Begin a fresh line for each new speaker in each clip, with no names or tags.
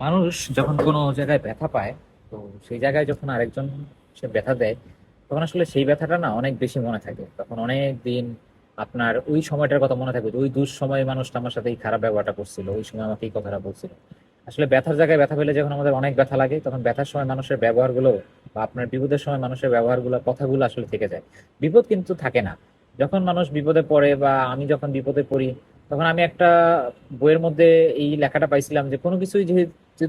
মানুষ যখন কোনো জায়গায় ব্যথা পায়, তো সেই জায়গায় যখন আরেকজন সে ব্যথা দেয়, তখন আসলে সেই ব্যথাটা না অনেক বেশি মনে থাকে। তখন অনেক দিন আপনার ওই সময়টার কথা মনে থাকবে যে ওই দুঃসময়ে মানুষটা আমার সাথে এই খারাপ ব্যবহারটা করছিল, ওই সময় আমাকে এই কথাটা বলছিল। আসলে ব্যথার জায়গায় ব্যথা পেলে যখন আমাদের অনেক ব্যথা লাগে, তখন ব্যথার সময় মানুষের ব্যবহারগুলো বা আপনার বিপদের সময় মানুষের ব্যবহারগুলো, কথাগুলো আসলে থেকে যায়। বিপদ কিন্তু থাকে না। যখন মানুষ বিপদে পড়ে বা আমি যখন বিপদে পড়ি, তখন আমি একটা বইয়ের মধ্যে এই লেখাটা পাইছিলাম যে কোনো কিছুই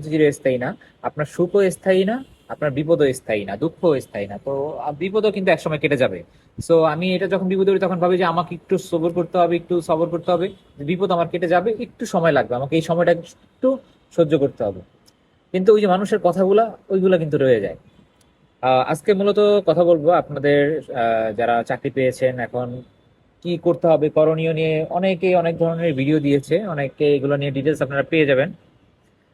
চিরস্থায়ী না, আপনার সুখও স্থায়ী না, আপনার বিপদও স্থায়ী না, দুঃখও স্থায়ী না। তো বিপদও কিন্তু একসময় কেটে যাবে। সো আমি এটা যখন বিপদ পড়ি তখন ভাবি যে আমাকে একটু সবর করতে হবে, একটু সবর করতে হবে। বিপদ আমার কেটে যাবে, একটু সময় লাগবে। আমাকে এই সময়টা একটু সহ্য করতে হবে। কিন্তু ওই যে মানুষের কথাগুলা, ওইগুলা কিন্তু রয়ে যায়। আজকে মূলত কথা বলব আপনাদের যারা চাকরি পেয়েছেন, এখন কি করতে হবে, করণীয় নিয়ে অনেকে অনেক ধরনের ভিডিও দিয়েছে। অনেকে এগুলো নিয়ে ডিটেলস আপনারা পেয়ে যাবেন।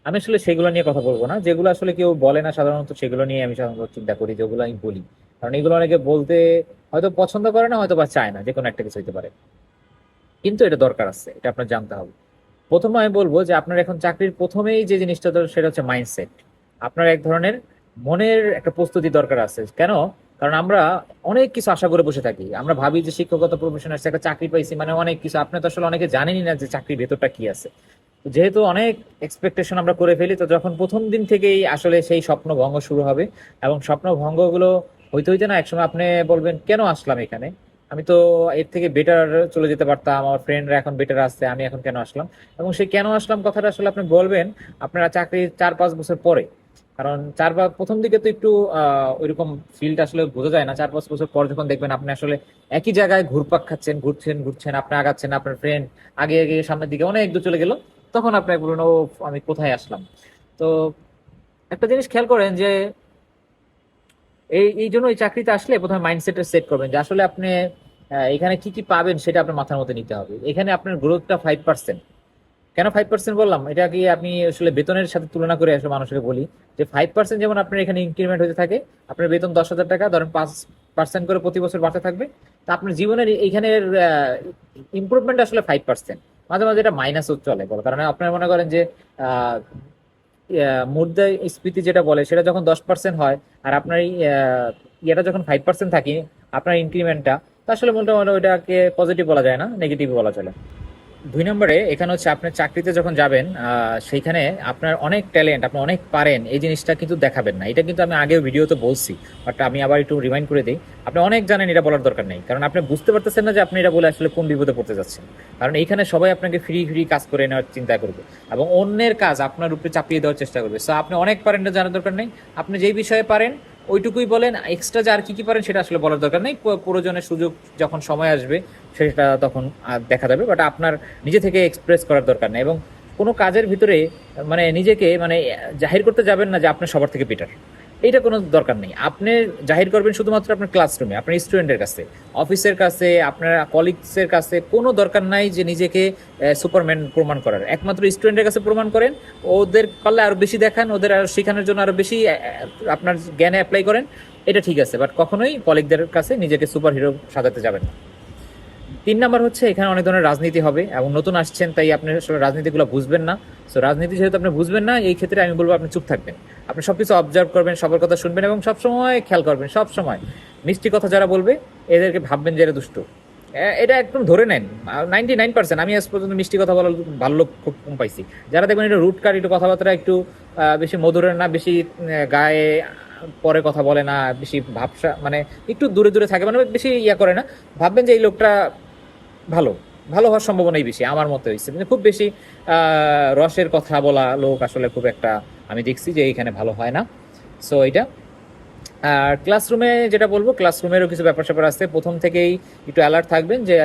আমি আসলে সেগুলো নিয়ে কথা বলব না। যেগুলো আসলে কেউ বলে না, সাধারণত সেগুলো নিয়ে আমি সাধারণত চিন্তা করি যেগুলো আমি বলি। কারণ এগুলো অনেকে বলতে হয়তো পছন্দ করে না হয়তো বা চায় না যে কোনো একটা কিছু হইতে পারে। কিন্তু এটা দরকার আছে, এটা আপনার জানতে হবে। প্রথমে আমি বলব যে আপনার এখন চাকরির প্রথমেই যে জিনিসটা দরকার সেটা হচ্ছে মাইন্ডসেট আপনার এক ধরনের মনের একটা প্রস্তুতি দরকার আছে। কেন? কারণ আমরা অনেক কিছু আশা করে বসে থাকি। আমরা ভাবি যে শিক্ষকতা প্রফেশন আসছে একটা চাকরি পাইছি মানে অনেক কিছু। আপনি তো আসলে অনেকে জানেনই না যে চাকরির ভেতরটা কি আছে। যেহেতু অনেক এক্সপেকটেশন আমরা করে ফেলি, তো যখন প্রথম দিন থেকেই আসলে সেই স্বপ্ন ভঙ্গ শুরু হবে এবং স্বপ্ন ভঙ্গগুলো হইতে হইতে না, একসময় আপনি বলবেন, কেন আসলাম এখানে? আমি তো এর থেকে বেটার চলে যেতে পারতাম, আমার ফ্রেন্ডরা এখন বেটার আসছে আমি এখন কেন আসলাম? এবং সেই কেন আসলাম কথাটা আসলে আপনি বলবেন, আপনারা চাকরি চার পাঁচ বছর পরে। কারণ চার বা, প্রথম দিকে তো একটু ওইরকম ফিল্ড আসলে বোঝা যায় না। চার পাঁচ বছর পর যখন দেখবেন আপনি আসলে একই জায়গায় ঘুরপাক খাচ্ছেন, ঘুরছেন ঘুরছেন, আপনি আগাচ্ছেন, আপনার ফ্রেন্ড আগে আগে সামনের দিকে অনেক দূর চলে গেল। তখন আপনি বলুন, ও, আমি কোথায় আসলাম? তো একটা জিনিস খেয়াল করেন যে এই এই জন্য এই চাকরিতে আসলে প্রথমে মাইন্ডসেটটা সেট করবেন যে আসলে আপনি এখানে কি কি পাবেন সেটা আপনার মাথার মধ্যে নিতে হবে। এখানে আপনার গ্রোথটা ফাইভ পার্সেন্ট কেন ফাইভ পার্সেন্ট বললাম? এটা কি আপনি আসলে বেতনের সাথে তুলনা করে আসলে মানুষকে বলি যে ফাইভ পার্সেন্ট যেমন আপনার এখানে ইনক্রিমেন্ট হতে থাকে, আপনার বেতন দশ হাজার টাকা, ধরেন পাঁচ পার্সেন্ট করে প্রতি বছর বাড়তে থাকবে। তা আপনার জীবনের এইখানের ইমপ্রুভমেন্ট আসলে ফাইভ পার্সেন্ট মাঝে মাঝে এটা মাইনাসও চলে বলো কারণ আপনার মনে করেন যে মুদ্রা স্ফীতি যেটা বলে, সেটা যখন দশ পার্সেন্ট হয়, আর আপনার ইয়েটা যখন ফাইভ পার্সেন্ট থাকে, আপনার ইনক্রিমেন্টটা তা আসলে মোটামুটি ওইটাকে পজিটিভ বলা যায় না নেগেটিভ বলা চলে। দুই নম্বরে এখানে হচ্ছে আপনার চাকরিতে যখন যাবেন সেইখানে আপনার অনেক ট্যালেন্ট আপনি অনেক পারেন, এই জিনিসটা কিন্তু দেখাবেন না। এটা কিন্তু আমি আগেও ভিডিওতে বলছি বাট আমি আবার একটু রিমাইন্ড করে দিই, আপনি অনেক জানেন এটা বলার দরকার নেই, কারণ আপনি বুঝতে পারতেছেন না যে আপনি এটা বলে আসলে কোন বিপদে পড়তে যাচ্ছেন। কারণ এইখানে সবাই আপনাকে ফ্রি ফ্রি কাজ করে নেওয়ার চিন্তা করবে, এবং অন্যের কাজ আপনার উপরে চাপিয়ে দেওয়ার চেষ্টা করবে। সো আপনি অনেক পারেন না জানার দরকার নেই, আপনি যেই বিষয়ে পারেন ওইটুকুই বলেন এক্সট্রা যা আর কি কি পারেন সেটা আসলে বলার দরকার নেই। প্রয়োজনের সুযোগ যখন সময় আসবে, সেটা তখন দেখা যাবে বাট আপনার নিজে থেকে এক্সপ্রেস করার দরকার নেই। এবং কোনো কাজের ভিতরে মানে নিজেকে মানে জাহির করতে যাবেন না যে আপনি সবার থেকে বেটার এইটা কোনো দরকার নেই। আপনি জাহির করবেন শুধুমাত্র আপনার ক্লাসরুমে আপনার স্টুডেন্টের কাছে অফিসের কাছে, আপনার কলিগসের কাছে, কোনো দরকার নাই যে নিজেকে সুপারম্যান প্রমাণ করার। একমাত্র স্টুডেন্টের কাছে প্রমাণ করেন, ওদের পারলে আরও বেশি দেখান, ওদের আরও শেখানোর জন্য আরও বেশি আপনার জ্ঞানে অ্যাপ্লাই করেন, এটা ঠিক আছে বাট কখনোই কলিগদের কাছে নিজেকে সুপার হিরো সাজাতে যাবেন না। তিন নাম্বার হচ্ছে, এখানে অনেক ধরনের রাজনীতি হবে, এবং নতুন আসছেন, তাই আপনি রাজনীতিগুলো বুঝবেন না। সো রাজনীতি যেহেতু আপনি বুঝবেন না, এই ক্ষেত্রে আমি বলব আপনি চুপ থাকবেন। আপনি সবকিছু অবজার্ভ করবেন, সবার কথা শুনবেন এবং সবসময় খেয়াল করবেন সব সময় মিষ্টি কথা যারা বলবে, এদেরকে ভাববেন যে এরা দুষ্ট। এটা একদম ধরে নেন। নাইনটি নাইন পার্সেন্ট আমি আজ পর্যন্ত মিষ্টি কথা বলার ভালো লোক খুব কম পাইছি। যারা দেখবেন একটু রুট কার একটু কথাবার্তা একটু বেশি মধুরের না, বেশি গায়ে পরে কথা বলে না, বেশি ভাবসা মানে একটু দূরে দূরে থাকে মানে বেশি ইয়া করে না। ভাববেন যে এই লোকটা ভালো। ভালো হওয়ার সম্ভাবনাই বেশি, আমার মতে হয়েছে মানে খুব বেশি রসের কথা বলা লোক আসলে খুব একটা আমি দেখছি যে এখানে ভালো হয় না। সো এটা আর ক্লাসরুমে যেটা বলব ক্লাসরুমেরও কিছু ব্যাপার স্যাপার আছে। প্রথম থেকেই একটু অ্যালার্ট থাকবেন যে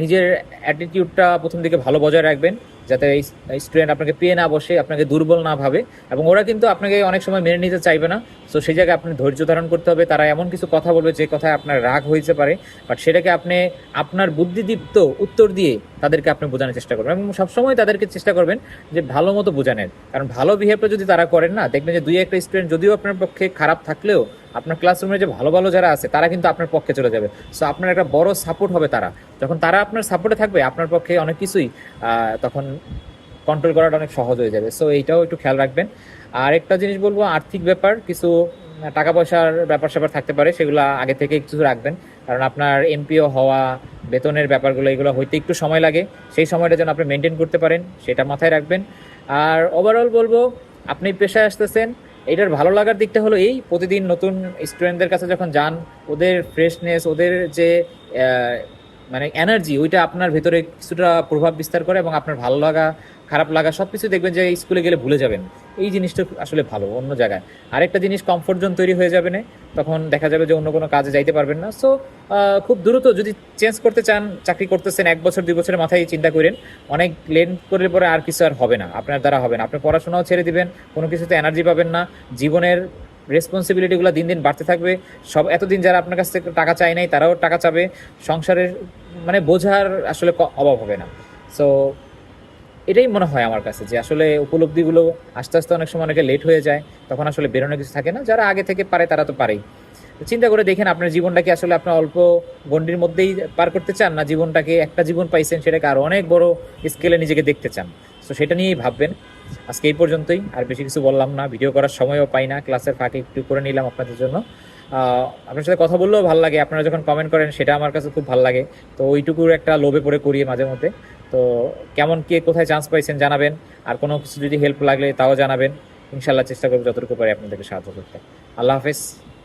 নিজের অ্যাটিটিউডটা প্রথম দিকে ভালো বজায় রাখবেন, যাতে এই স্টুডেন্ট আপনাকে পেয়ে না বসে, আপনাকে দুর্বল না ভাবে। এবং ওরা কিন্তু আপনাকে অনেক সময় মেনে নিতে চাইবে না। সো সেই জায়গায় আপনি ধৈর্য ধারণ করতে হবে। তারা এমন কিছু কথা বলবে যে কথায় আপনার রাগ হইতে পারে। বাট সেটাকে আপনি আপনার বুদ্ধিদীপ্ত উত্তর দিয়ে তাদেরকে আপনি বোঝানোর চেষ্টা করবেন এবং সবসময় তাদেরকে চেষ্টা করবেন যে ভালো মতো বোঝানোর। কারণ ভালো বিহেভটা যদি তারা করেন না, দেখবেন যে দুই একটা স্টুডেন্ট যদিও আপনার পক্ষে খারাপ থাকলেও আপনার ক্লাসরুমে যে ভালো ভালো যারা আছে, তারা কিন্তু আপনার পক্ষে চলে যাবে। সো আপনার একটা বড় সাপোর্ট হবে তারা। যখন তারা আপনার সাপোর্টে থাকবে, আপনার পক্ষে অনেক কিছুই তখন কন্ট্রোল করাটা অনেক সহজ হয়ে যাবে। সো এইটাও একটু খেয়াল রাখবেন। আর একটা জিনিস বলব, আর্থিক ব্যাপার, কিছু টাকা পয়সার ব্যাপার স্যাপার থাকতে পারে, সেগুলো আগে থেকে কিছু রাখবেন। কারণ আপনার এমপিও হওয়া বেতনের ব্যাপারগুলো, এগুলো হইতে একটু সময় লাগে। সেই সময়টা যেন আপনি মেনটেন করতে পারেন, সেটা মাথায় রাখবেন। আর ওভারঅল বলব, আপনি পেশায় আসতেছেন, এটার ভালো লাগার দিকটা হলো এই, প্রতিদিন নতুন স্টুডেন্টদের কাছে যখন যান, ওদের ফ্রেশনেস ওদের যে মানে এনার্জি ওইটা আপনার ভেতরে কিছুটা প্রভাব বিস্তার করে এবং আপনার ভালো লাগা, খারাপ লাগা সব কিছু দেখবেন যে স্কুলে গেলে ভুলে যাবেন। এই জিনিসটা আসলে ভালো, অন্য জায়গায়। আরেকটা জিনিস কমফোর্ট জোন তৈরি হয়ে যাবে না, তখন দেখা যাবে যে অন্য কোনো কাজে যাইতে পারবেন না। সো খুব দ্রুত যদি চেঞ্জ করতে চান, চাকরি করতেছেন এক বছর, দুই বছরের মাথায় চিন্তা করেন, অনেক লেন করলে পরে আর কিছু আর হবে না, আপনার দ্বারা হবে না। আপনি পড়াশোনাও ছেড়ে দিবেন, কোনো কিছুতে এনার্জি পাবেন না। জীবনের রেসপন্সিবিলিটিগুলো দিন দিন বাড়তে থাকবে। সব এতদিন যারা আপনার কাছ থেকে টাকা চায় নাই, তারাও টাকা চাবে। সংসারের মানে বোঝার আসলে ক- অভাব হবে না। সো এটাই মনে হয় আমার কাছে যে আসলে উপলব্ধিগুলো আস্তে আস্তে অনেক সময় অনেকে লেট হয়ে যায়, তখন আসলে বেরোনো কিছু থাকে না। যারা আগে থেকে পারে, তারা তো পারেই। চিন্তা করে দেখেন আপনার জীবনটাকে আসলে আপনার অল্প গণ্ডির মধ্যেই পার করতে চান, না জীবনটাকে একটা জীবন পাইছেন সেটাকে আরও অনেক বড় স্কেলে নিজেকে দেখতে চান? তো সেটা নিয়েই ভাববেন। আজকে এই পর্যন্তই, আর বেশি কিছু বললাম না ভিডিও করার সময়ও পাই না ক্লাসের ফাঁকে একটু করে নিলাম আপনাদের জন্য। আপনার সাথে কথা বললেও ভালো লাগে, আপনারা যখন কমেন্ট করেন সেটা আমার কাছে খুব ভালো লাগে। তো ওইটুকুর একটা লোভে পড়ে করি মাঝে মধ্যে। তো কেমন কে কোথায় চান্স পাইছেন জানাবেন, আর কোনো কিছু যদি হেল্প লাগলে তাও জানাবেন। ইনশাল্লাহ চেষ্টা করব যতটুকু পারি আপনাদেরকে সাহায্য করতে। আল্লাহ হাফেজ।